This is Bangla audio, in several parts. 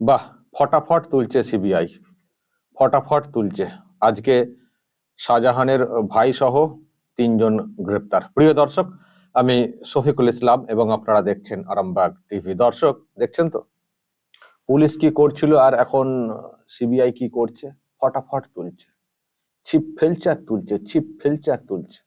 বাহ, ফটাফট তুলছে সিবিআই ফটাফট তুলছে। আজকে শাহজাহানের ভাই সহ তিনজন গ্রেপ্তার। প্রিয় দর্শক, আমি শফিকুল ইসলাম এবং আপনারা দেখছেন আরামবাগ টিভি। দর্শক, দেখছেন তো? পুলিশ কি করছিল আর এখন সিবিআই কি করছে? ফটাফট তুলছে। ছিপ ফেলচার তুলছে, ছিপ ফেলচার তুলছে।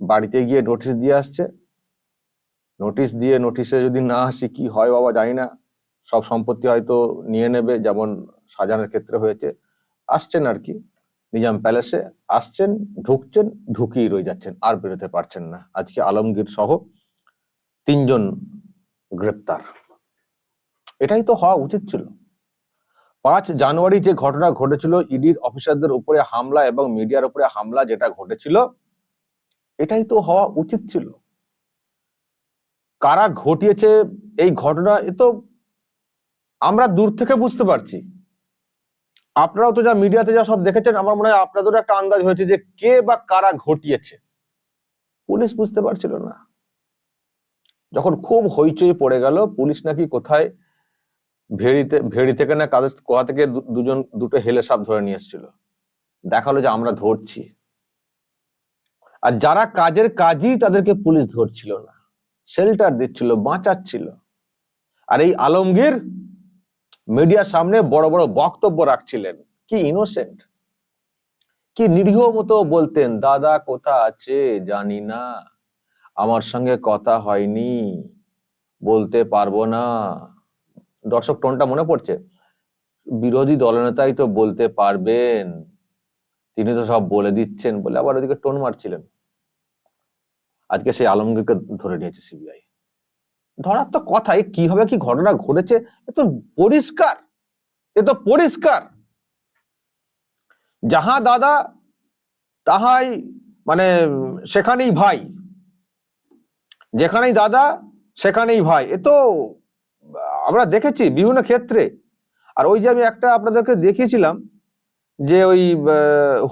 বাড়িতে গিয়ে নোটিশ দিয়ে আসছে। নোটিশ দিয়ে নোটিশে যদি না আসি, কি হয় বাবা জানি না। সব সম্পত্তি হয়তো নিয়ে নেবে, যেমন সাজানোর ক্ষেত্রে হয়েছে। আসছেন আর কি, নিজাম প্যালেসে আসছেন, ঢুকছেন, ঢুকিয়ে রয়ে যাচ্ছেন, আর বেরোতে পারছেন না। আজকে আলমগীর সহ তিনজন গ্রেপ্তার। এটাই তো হওয়া উচিত ছিল। পাঁচ জানুয়ারি যে ঘটনা ঘটেছিল, ইডির অফিসারদের উপরে হামলা এবং মিডিয়ার উপরে হামলা যেটা ঘটেছিল, এটাই তো হওয়া উচিত ছিল। কারা ঘটিয়েছে এই ঘটনা, এ তো আমরা দূর থেকে বুঝতে পারছি। আপনারাও তো যা মিডিয়াতে যা সব দেখেছেন, আমার মনে হয় আপনাদেরও একটা আন্দাজ হয়েছে যে কে বা কারা ঘটিয়েছে। পুলিশ বুঝতে পারছিল না। যখন খুব হইচই পড়ে গেল, পুলিশ নাকি কোথায় ভেড়িতে, ভেড়ি থেকে না কাদের কোথা থেকে দুজন, দুটো হেলে সাপ ধরে নিয়ে এসেছিল। দেখাল যে আমরা ধরছি। আর যারা কাজের কাজই তাদেরকে পুলিশ ধরছিল না শেল্টার দিচ্ছিল, বাঁচাচ্ছিল। আর এই আলমগীর মিডিয়ার সামনে বড় বড় বক্তব্য রাখছিলেন। কি ইনোসেন্ট কি নিরীহ মতো বলতেন, দাদা কোথা আছে? জানি না। আমার সঙ্গে কথা হয়নি। বলতে পারব না। দর্শক, টোনটা মনে পড়ছে? বিরোধী দলনেতাই তো বলতে পারবেন। তিনি তো সব বলে দিচ্ছেন বলে আবার ওদিকে টোন মারছিলেন। আজকে সেই আলমগীরকে ধরে নিয়েছে সিবিআই ধরার তো কথাই কীভাবে কি ঘটনা ঘটেছে, এ তো পরিষ্কার, এ তো পরিষ্কার। যাহা দাদা, তাহাই মানে সেখানেই ভাই, যেখানেই দাদা, সেখানেই ভাই, এ তো আমরা দেখেছি বিভিন্ন ক্ষেত্রে। আর ওই যে আমি একটা আপনাদেরকে দেখিয়েছিলাম যে ওই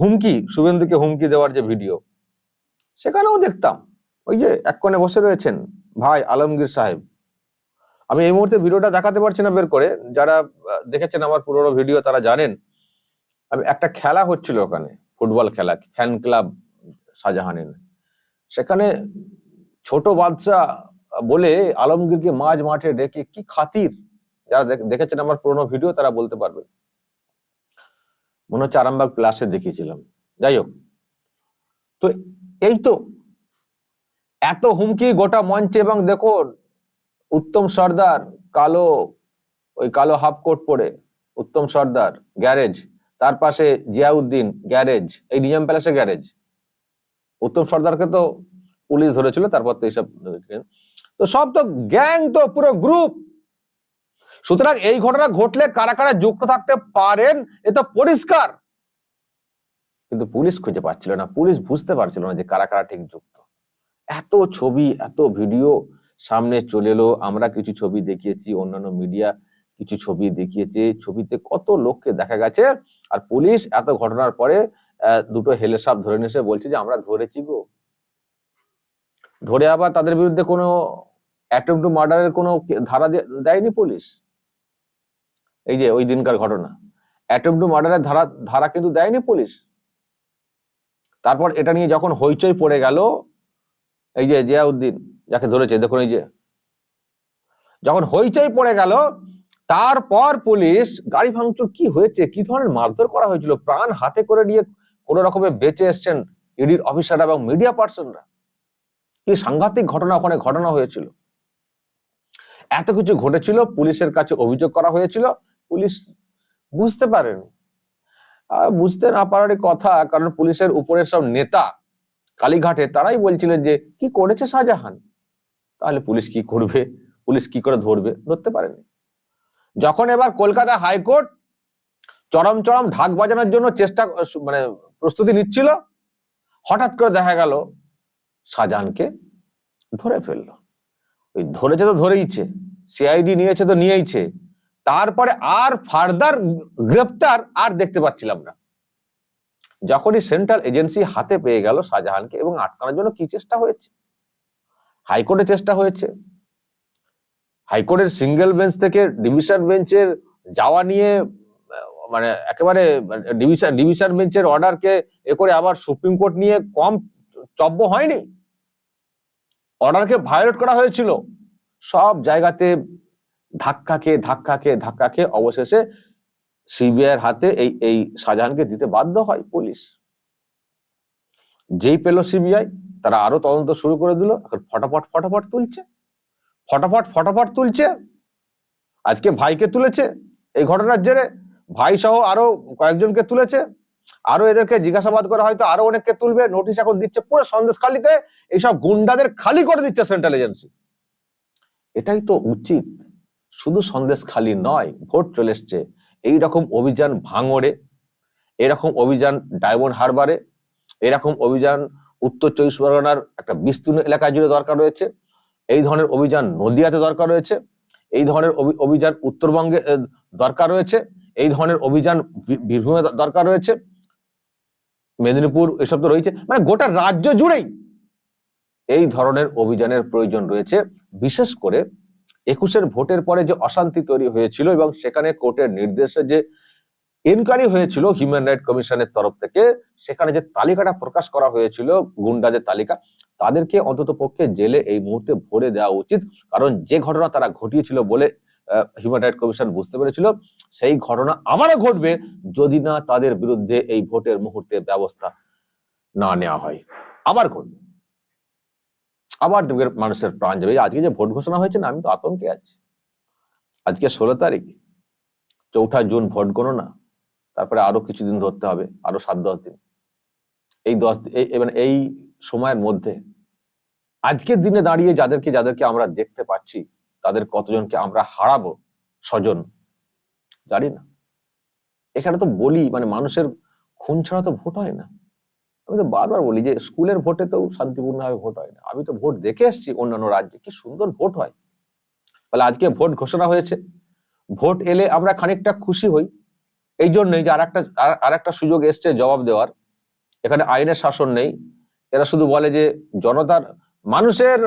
হুমকি, শুভেন্দুকে হুমকি দেওয়ার যে ভিডিও, সেখানেও দেখতাম। ওই যে এক কোণে বসে রয়েছেন ভাই আলমগীর সাহেব, আমি এই মুহূর্তে ভিডিওটা দেখাতে পারছি না বের করে। যারা দেখেছেন আমার পুরোনো ভিডিও তারা জানেন, আমি একটা খেলা হচ্ছিল ওখানে, ফুটবল খেলা ফ্যান ক্লাব শাহজাহানের। সেখানে ছোট বাচ্চা বলে আলমগীরকে মাঝ মাঠে ডেকে, কি খাতির? যারা দেখেছেন আমার পুরোনো ভিডিও তারা বলতে পারবে। মনে হচ্ছে আরামবাগ প্লাসে দেখিয়েছিলাম। যাই হোক, তো এই তো এত হুমকি গোটা মঞ্চে এবং দেখুন, উত্তম সর্দার কালো, ওই কালো হাফ কোট পরে, উত্তম সর্দার, গ্যারেজ, তার পাশে জিয়াউদ্দিন, গ্যারেজ, এই নিজাম প্যালেসে গ্যারেজ। উত্তম সর্দারকে তো পুলিশ ধরেছিল, তারপর তো এইসব তো সব তো গ্যাং তো, পুরো গ্রুপ। সুতরাং এই ঘটনা ঘটলে কারা কারা যুক্ত থাকতে পারেন, এ তো পরিষ্কার। কিন্তু পুলিশ খুঁজে পাচ্ছিল না, পুলিশ বুঝতে পারছিল না যে কারা কারা ঠিক যুক্ত। এত ছবি, এত ভিডিও সামনে চলে এলো। আমরা কিছু ছবি দেখিয়েছি, অন্যান্য মিডিয়া কিছু ছবি দেখিয়েছে। ছবিতে কত লোককে দেখা গেছে। আর পুলিশ এত ঘটনার পরে দুটো হেলে সাপ ধরে নিয়ে বলছে যে, আমরা ধরেছি গো। ধরে আবার তাদের বিরুদ্ধে কোনো অ্যাটেম্প টু মার্ডারের কোনো ধারা দেয়নি পুলিশ। এই যে, ওই দিনকার ঘটনা। অ্যাটেম্প টু মার্ডারের ধারা ধারা কিন্তু দেয়নি পুলিশ। তারপর এটা নিয়ে যখন হইচই পড়ে গেল এই যে জিয়াউদ্দিন, যাকে ধরেছে, দেখুন এই যে। যখন হইচই পড়ে গেল, তারপর পুলিশ, গাড়ি ভাঙচুর কি হয়েছে, কি ধরনের মারধর করা হয়েছিল, প্রাণ হাতে করে নিয়ে কোন রকমে বেঁচে এসছেন ইডির অফিসার এবং মিডিয়া পার্সনরা? কি সাংঘাতিক ঘটনা ওখানে ঘটনা হয়েছিল? এত কিছু ঘটেছিল, পুলিশের কাছে অভিযোগ করা হয়েছিল, পুলিশ বুঝতে পারেনি। বুঝতে না পারারই কথা, কারণ পুলিশের উপরের সব নেতা কালীঘাটে তারাই বলছিলেন যে, কি করেছে শাহজাহান? তাহলে পুলিশ কি করবে? পুলিশ কি করে ধরবে? ধরতে পারেনি। যখন এবার কলকাতা হাইকোর্ট চরম চরম ঢাক বাজানোর জন্য চেষ্টা মানে প্রস্তুতি নিচ্ছিল, হঠাৎ করে দেখা গেল শাহজাহানকে ধরে ফেলল। ওই ধরেছে তো ধরেইছে, সিআইডি নিয়েছে তো নিয়েইছে, তারপরে আর ফার্দার গ্রেপ্তার আর দেখতে পাচ্ছিলাম না। যখনই সেন্ট্রাল এজেন্সি হাতে পেয়ে গেল শাহজাহানকে এবং আটকানোর জন্য কি চেষ্টা হয়েছে? হাইকোর্টে চেষ্টা হয়েছে। হাইকোর্টের সিঙ্গেল বেঞ্চ থেকে ডিভিশন বেঞ্চের যাওয়া নিয়ে মানে একেবারে ডিভিশন ডিভিশন বেঞ্চের অর্ডারকে এ করে আবার সুপ্রিম কোর্ট নিয়ে কম চব্য হয়নি। অর্ডারকে ভায়োলেট করা হয়েছিল। সব জায়গাতে ধাক্কা খেয়ে ধাক্কা খেয়ে ধাক্কা খেয়ে অবশেষে সিবিআইয়ের হাতে এই এই শাহজাহানকে দিতে বাধ্য হয় পুলিশ। যেই পেল সিবিআই, তারা আরও তদন্ত শুরু করে দিল। এখন ফটাফট ফটাফট তুলছে। ফটাফট ফটাফট তুলছে। আজকে ভাইকে তুলেছে এই ঘটনার জেরে। ভাই সহ আরও কয়েকজনকে তুলেছে। আরও এদেরকে জিজ্ঞাসাবাদ করে হয়তো আরও অনেককে তুলবে। নোটিশ এখন দিচ্ছে পুরো সন্দেশ খালিতে। এইসব গুন্ডাদের খালি করে দিচ্ছে সেন্ট্রাল এজেন্সি। এটাই তো উচিত। শুধু সন্দেশ খালি নয়, ভোট চলে এসছে। এইরকম অভিযান ভাঙড়ে, এরকম অভিযান ডায়মন্ড হারবারে, এরকম অভিযান উত্তর চব্বিশ পরগনার একটা বিস্তীর্ণ এলাকা জুড়ে দরকার রয়েছে, এই ধরনের অভিযান নদিয়াতে দরকার রয়েছে, এই ধরনের অভি- অভিযান উত্তরবঙ্গে দরকার রয়েছে, এই ধরনের অভিযান বীরভূমে দরকার রয়েছে, মেদিনীপুর এসব তো রয়েছে মানে গোটা রাজ্য জুড়েই এই ধরনের অভিযানের প্রয়োজন রয়েছে, বিশেষ করে একুশের ভোটের পরে যে অশান্তি তৈরি হয়েছিল এবং সেখানে কোর্টের নির্দেশে যে এনকোয়ারি হয়েছিল হিউম্যান রাইট কমিশনের তরফ থেকে, সেখানে যে তালিকাটা প্রকাশ করা হয়েছিল গুন্ডাদের তালিকা, তাদেরকে অন্তত পক্ষে জেলে এই মুহূর্তে ভরে দেওয়া উচিত। কারণ যে ঘটনা তারা ঘটিয়েছিল বলে হিউম্যান রাইট কমিশন বুঝতে পেরেছিল, সেই ঘটনা আবারও ঘটবে যদি না তাদের বিরুদ্ধে এই ভোটের মুহূর্তে ব্যবস্থা না নেওয়া হয়। আবার ঘটবে। আবার দেখবে মানুষের প্রাণ যাবে আজকে যে ভোট ঘোষণা হয়েছে না, আমি তো আতঙ্কে আছি। আজকে ষোলো তারিখ, চৌঠা জুন ভোট গণনা, তারপরে আরও কিছুদিন ধরতে হবে, আরও সাত দশ দিন। এই দশ মানে এই সময়ের মধ্যে, আজকের দিনে দাঁড়িয়ে যাদেরকে যাদেরকে আমরা দেখতে পাচ্ছি, তাদের কতজনকে আমরা হারাবো স্বজন, জানি না। এখানে তো বলি মানে মানুষের খুন ছাড়া তো ভোট হয় না। আমি তো বারবার বলি যে স্কুলের ভোটে তো শান্তিপূর্ণভাবে ভোট হয় না। আমি তো ভোট দেখে এসেছি অন্যান্য রাজ্যে। কি সুন্দর ভোট হয়। ফলে আজকে ভোট ঘোষণা হয়েছে। ভোট এলে আমরা খানিকটা খুশি হই। এই জন্যই যে আর একটা আর একটা সুযোগ এসছে জবাব দেওয়ার। এখানে আইনের শাসন নেই। এরা শুধু বলে যে জনতার, মানুষের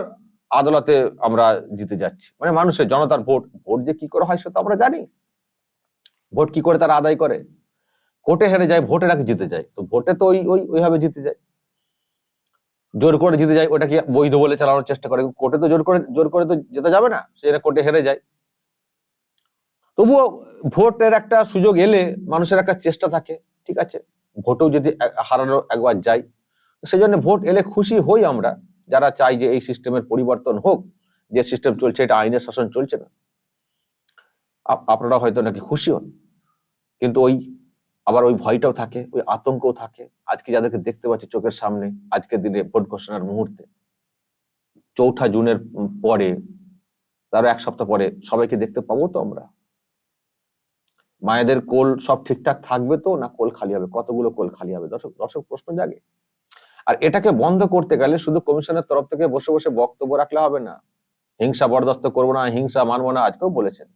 আদালতে আমরা জিতে যাচ্ছি। মানে মানুষের, জনতার ভোট। ভোট যে কি করে হয় সেটা আমরা জানি। ভোট কি করে তারা আদায় করে? কোর্টে হেরে যায়, ভোটে নাকি জিতে যায়। তো ভোটে তো ওই ওই, ওইভাবে জিতে যায়। জোর করে জিতে যায় ওটাকে বৈধ বলে চালানোর চেষ্টা করে? কোর্টে তো জোর করে জোর করে তো যেতে যাবে না সেটা কোর্টে হেরে যায়। তবুও ভোটের একটা সুযোগ এলে মানুষের একটা চেষ্টা থাকে, ঠিক আছে? ভোটেও যদি হারানো একবার যাই সেই জন্য ভোট এলে খুশি হই আমরা, যারা চাই যে এই সিস্টেমের পরিবর্তন হোক, যে সিস্টেম চলছে, এটা আইনের শাসন চলছে না। আপ- আপনারা হয়তো নাকি খুশি হন, কিন্তু ওই আবার ওই ভয়টাও থাকে, ওই আতঙ্কও থাকে। আজকে যাদেরকে দেখতে পাচ্ছি চোখের সামনে, আজকের দিনে ভোট ঘোষণার মুহূর্তে। চৌঠা জুনের পরে তারও এক সপ্তাহ পরে সবাইকে দেখতে পাবো তো আমরা। মায়েদের কোল সব ঠিকঠাক থাকবে তো, না কোল খালি হবে? কতগুলো কোল খালি হবে? দর্শক দর্শক প্রশ্ন জাগে। আর এটাকে বন্ধ করতে গেলে শুধু কমিশনের তরফ থেকে বসে বসে বক্তব্য রাখলে হবে না। হিংসা বরদাস্ত করব না, হিংসা মানবো না, আজকেও বলেছেন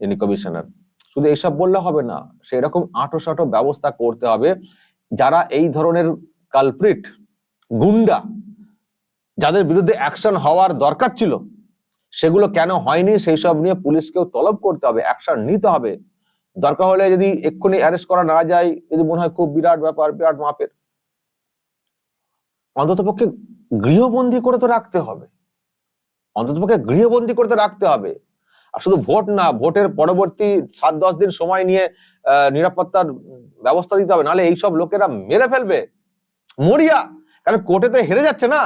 যিনি কমিশনার। শুধু এসব বললে হবে না, সেরকম আঁটো সাঁটো ব্যবস্থা করতে হবে। যারা এই ধরনের কালপ্রিট গুন্ডা, যাদের বিরুদ্ধে অ্যাকশন হওয়ার দরকার ছিল, সেগুলো কেন হয়নি, সেই সব নিয়ে পুলিশকেও তলব করতে হবে অ্যাকশন নিতে হবে। দরকার হলে যদি এক্ষুনি অ্যারেস্ট করা না যায়, যদি মনে হয় খুব বিরাট ব্যাপার, বিরাট মাপের, অন্ততপক্ষে গৃহবন্দী করে তো রাখতে হবে। অন্ততপক্ষে গৃহবন্দী করে তো রাখতে হবে। আর শুধু ভোট না, ভোটের পরবর্তী সাত, দশ দিন সময় নিয়ে নিরাপত্তার ব্যবস্থা দিতে হবে, নাহলে এইসব লোকেরা মেরে ফেলবে। মরিয়া! কারণ কোর্টে তো হেরে যাচ্ছে না?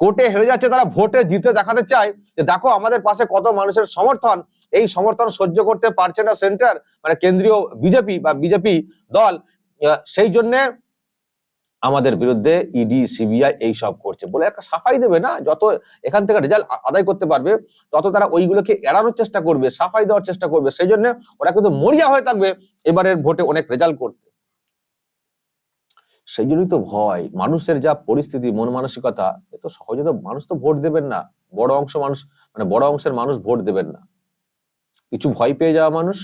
কোর্টে হেরে যাচ্ছে, তারা ভোটে জিতে দেখাতে চায় যে দেখো আমাদের পাশে কত মানুষের সমর্থন, এই সমর্থন সহ্য করতে পারছে না সেন্টার মানে কেন্দ্রীয় বিজেপি বা বিজেপি দল। সেই জন্য আমাদের বিরুদ্ধে ইডি সিবিআই এই সব করছে। বলে একটা সাফাই দেবে না, যত এখান থেকে রেজাল্ট আদায় করতে পারবে, তত তারা ওইগুলোকে এড়ানোর চেষ্টা করবে, সাফাই দেওয়ার চেষ্টা করবে। সেই জন্য ওরা কিন্তু মরিয়া হয়ে থাকবে এবারের ভোটে অনেক রেজাল্ট করতে। সেই জন্যই তো ভয়। মানুষের যা পরিস্থিতি, মন মানসিকতা, এ তো সহজে তো মানুষ তো ভোট দেবেন না। বড় অংশ মানুষ মানে বড় অংশের মানুষ ভোট দেবেন না। কিছু ভয় পেয়ে যাওয়া মানুষ,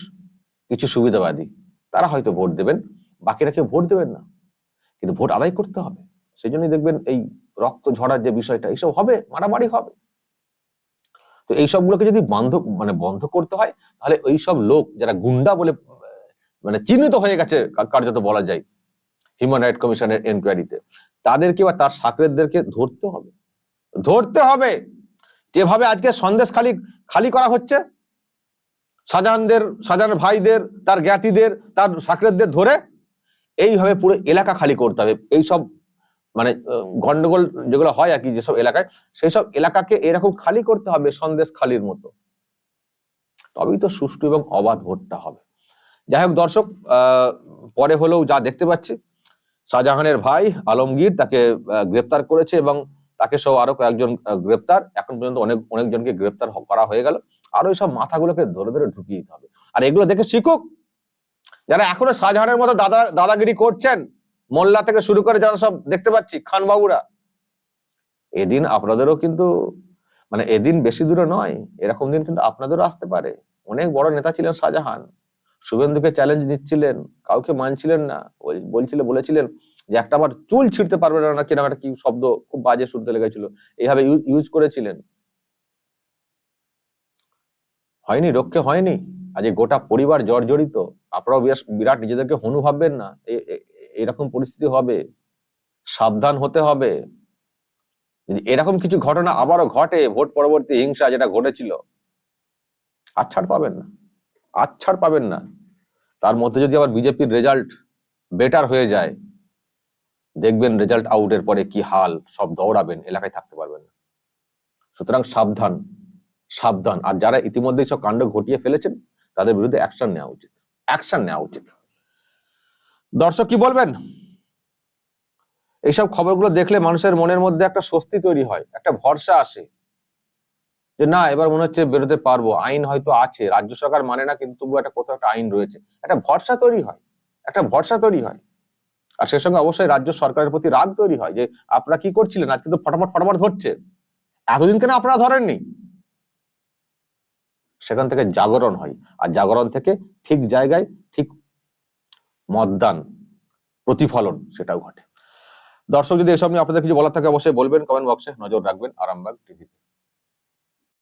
কিছু সুবিধাবাদী, তারা হয়তো ভোট দেবেন, বাকিরা কেউ ভোট দেবেন না। কিন্তু ভোট আদায় করতে হবে। সেই জন্যই দেখবেন এই রক্ত ঝরার যে বিষয়টা, এইসব হবে, মারামারি হবে। তো এই সবগুলোকে যদি বন্ধ মানে বন্ধ করতে হয়, তাহলে ওই সব লোক যারা গুন্ডা বলে মানে চিহ্নিত হয়ে গেছে কার্যত বলা যায় হিউম্যান রাইট কমিশনের এনকোয়ারিতে তাদেরকে বা তার সাকরেদদেরকে ধরতে হবে। ধরতে হবে! যেভাবে আজকে সন্দেশ খালি খালি করা হচ্ছে শাহজাহানদের শাহজাহান ভাইদের, তার জ্ঞাতিদের, তার সাকরেদদের ধরে এইভাবে পুরো এলাকা খালি করতে হবে। এইসব মানে গন্ডগোল যেগুলো হয় আর কি, যেসব এলাকায় সেই সব এলাকাকে এরকম খালি করতে হবে, সন্দেশ খালির মতো। তবেই তো সুষ্ঠু এবং অবাধ ভোটটা হবে। যাই হোক দর্শক পরে হলেও যা দেখতে পাচ্ছি, শাহজাহানের ভাই আলমগীর তাকে গ্রেপ্তার করেছে এবং তাকে সহ আরও কয়েকজন গ্রেপ্তার। এখন পর্যন্ত অনেক, অনেকজনকে গ্রেপ্তার করা হয়ে গেল। আরও এইসব মাথাগুলোকে ধরে ধরে ঢুকিয়ে দিতে হবে। আর এগুলো দেখে শিখুক যারা এখনও শাহজাহানের মতো দাদা, দাদাগিরি করছেন, মোল্লা থেকে শুরু করে যারা সব দেখতে পাচ্ছি খান বাবুরা এদিন আপনাদেরও কিন্তু মানে এদিন বেশি দূরে নয়, এরকম দিন কিন্তু আপনাদেরও আসতে পারে। অনেক বড় নেতা ছিলেন শাহজাহান। শুভেন্দুকে চ্যালেঞ্জ নিচ্ছিলেন, কাউকে মানছিলেন না, ওই বলছিল, বলেছিলেন যে একটা আবার চুল ছিঁড়তে পারবে না কীরকম একটা কি শব্দ খুব বাজে শুনতে লেগেছিল। এইভাবে ইউজ করেছিলেন। হয়নি, রক্ষে হয়নি। আজ গোটা পরিবার জর্জরিত। আপনারাও বিরাট- বিরাট নিজেদেরকে হনু ভাববেন না। এরকম পরিস্থিতি হবে, সাবধান হতে হবে। যদি এরকম কিছু ঘটনা আবারও ঘটে, ভোট পরবর্তী হিংসা যেটা ঘটেছিল আর ছাড় পাবেন না আর ছাড় পাবেন না। তার মধ্যে যদি আবার বিজেপির রেজাল্ট বেটার হয়ে যায়, দেখবেন রেজাল্ট আউটের পরে কি হাল, সব দৌড়াবেন, এলাকায় থাকতে পারবেন না। সুতরাং সাবধান সাবধান। আর যারা ইতিমধ্যে সব কাণ্ড ঘটিয়ে ফেলেছেন, তাদের বিরুদ্ধে অ্যাকশন নেওয়া উচিত। অ্যাকশন নেওয়া উচিত। দর্শক কি বলবেন? এইসব খবরগুলো দেখলে মানুষের মনের মধ্যে একটা স্বস্তি তৈরি হয়, একটা ভরসা আসে যে না, এবার মনে হচ্ছে বেরোতে পারব। আইন হয়তো আছে, রাজ্য সরকার মানে না, কিন্তু একটা কোথাও একটা আইন রয়েছে। একটা ভরসা তৈরি হয়, একটা ভরসা তৈরি হয়। আর সে সঙ্গে অবশ্যই রাজ্য সরকারের প্রতি রাগ তৈরি হয় যে, আপনারা কি করছিলেন? আজকে তো ফটাফট ফটাফট ধরছে। এতদিন কেন আপনারা ধরেননি? সেখান থেকে জাগরণ হয়। আর জাগরণ থেকে ঠিক জায়গায় ঠিক মতদান, প্রতিফলন সেটাও ঘটে। দর্শক যদি এসব নিয়ে আপনাদের কিছু বলার থাকে, অবশ্যই বলবেন কমেন্ট বক্সে নজর রাখবেন, আরামবাগ টিভিতে